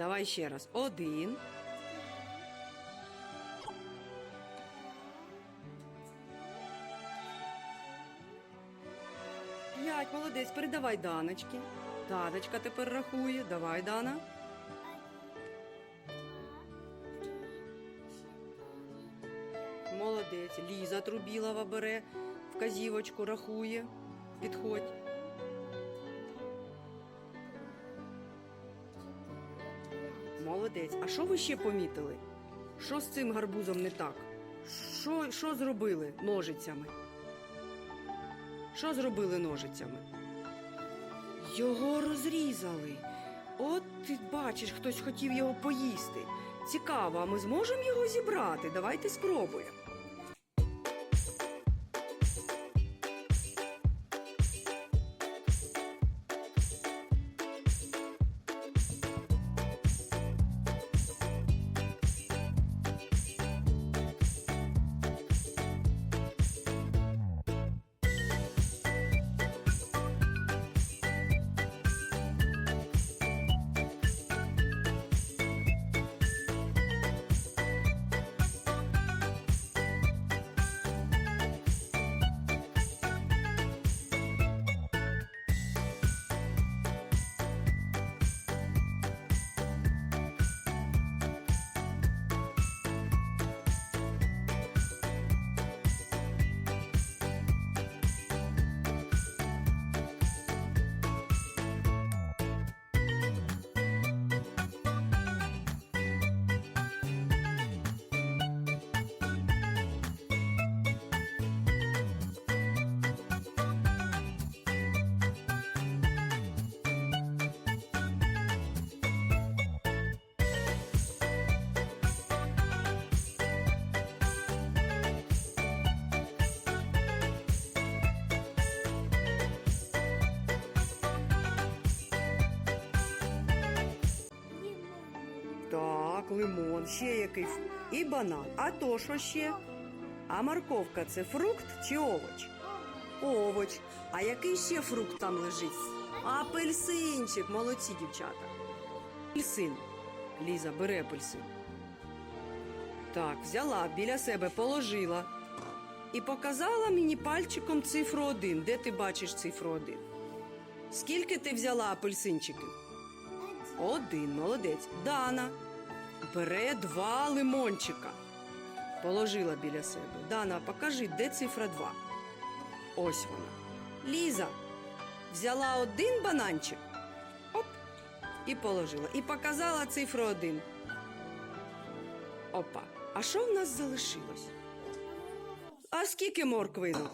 Давай ще раз. Один. П'ять, молодець, передавай Даночки. Даночка тепер рахує. Давай, Дана. Молодець. Ліза Трубілова бере вказівочку, рахує. Підходь. Молодець. А що ви ще помітили? Що з цим гарбузом не так? Що, що зробили ножицями? Що зробили ножицями? Його розрізали. От ти бачиш, хтось хотів його поїсти. Цікаво, а ми зможемо його зібрати? Давайте спробуємо. Так, лимон, ще який. ф- І банан. А то що ще? А морковка це фрукт чи овоч? Овоч. А який ще фрукт там лежить? Апельсинчик, молодці, дівчата. Апельсин. Ліза, бери апельсин. Так, взяла, біля себе положила. І показала мені пальчиком цифру один. Де ти бачиш цифру один? Скільки ти взяла апельсинчиків? Один, молодець. Дана бере два лимончика. Положила біля себе. Дана, покажи, де цифра 2. Ось вона. Ліза взяла один бананчик. Оп. І положила. І показала цифру 1. Опа. А що в нас залишилось? А скільки морквинок?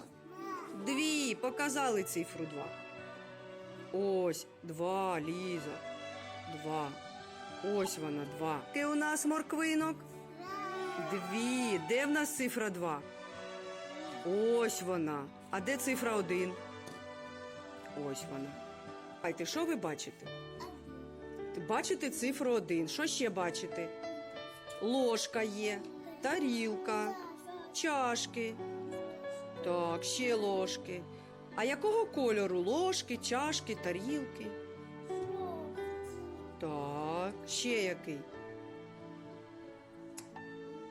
Дві. Показали цифру 2. Ось, два, Ліза. Два. Ось вона, два. Ти у нас морквинок? Дві. Де в нас цифра два? Ось вона. А де цифра один? Ось вона. Айте, що ви бачите? Бачите цифру один. Що ще бачите? Ложка є, тарілка, чашки. Так, ще ложки. А якого кольору ложки, чашки, тарілки? Ще який?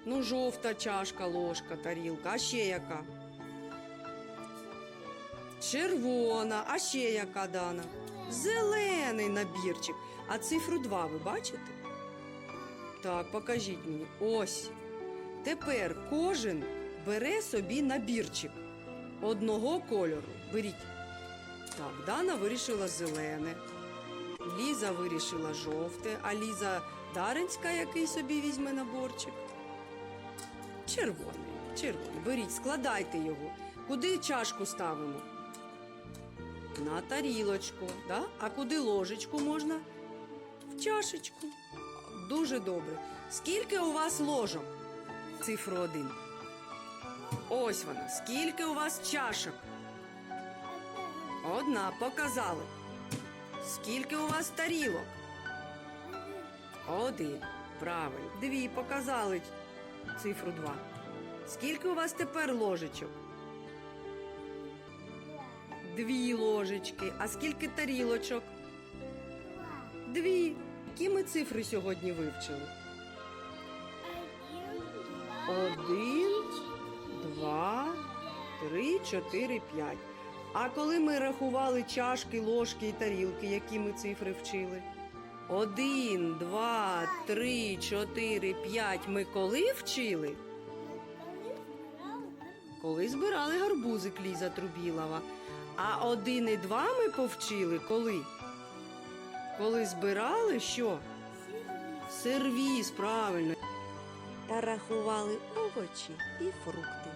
Ну, жовта чашка, ложка, тарілка. А ще яка? Червона, а ще яка дана? Зелений набірчик. А цифру 2 ви бачите? Так, покажіть мені. Ось. Тепер кожен бере собі набірчик одного кольору. Беріть. Так, Дана вирішила зелене. Ліза вирішила жовте, а Ліза Даринська який собі візьме наборчик. Червоний, червоний. Беріть, складайте його. Куди чашку ставимо? На тарілочку. Да? А куди ложечку можна? В чашечку. Дуже добре. Скільки у вас ложок? Цифру один. Ось вона. Скільки у вас чашок? Одна, показали. Скільки у вас тарілок? Один. Правильно. Дві показали цифру два. Скільки у вас тепер ложечок? Дві ложечки. А скільки тарілочок? Дві. які ми цифри сьогодні вивчили? Один, два, три, чотири, п'ять. А коли ми рахували чашки, ложки і тарілки, які ми цифри вчили? Один, два, три, чотири, п'ять. Ми коли вчили? Коли збирали гарбузик Ліза Трубілова. А один і два ми повчили коли? Коли збирали що? Сервіз, правильно. Та рахували овочі і фрукти.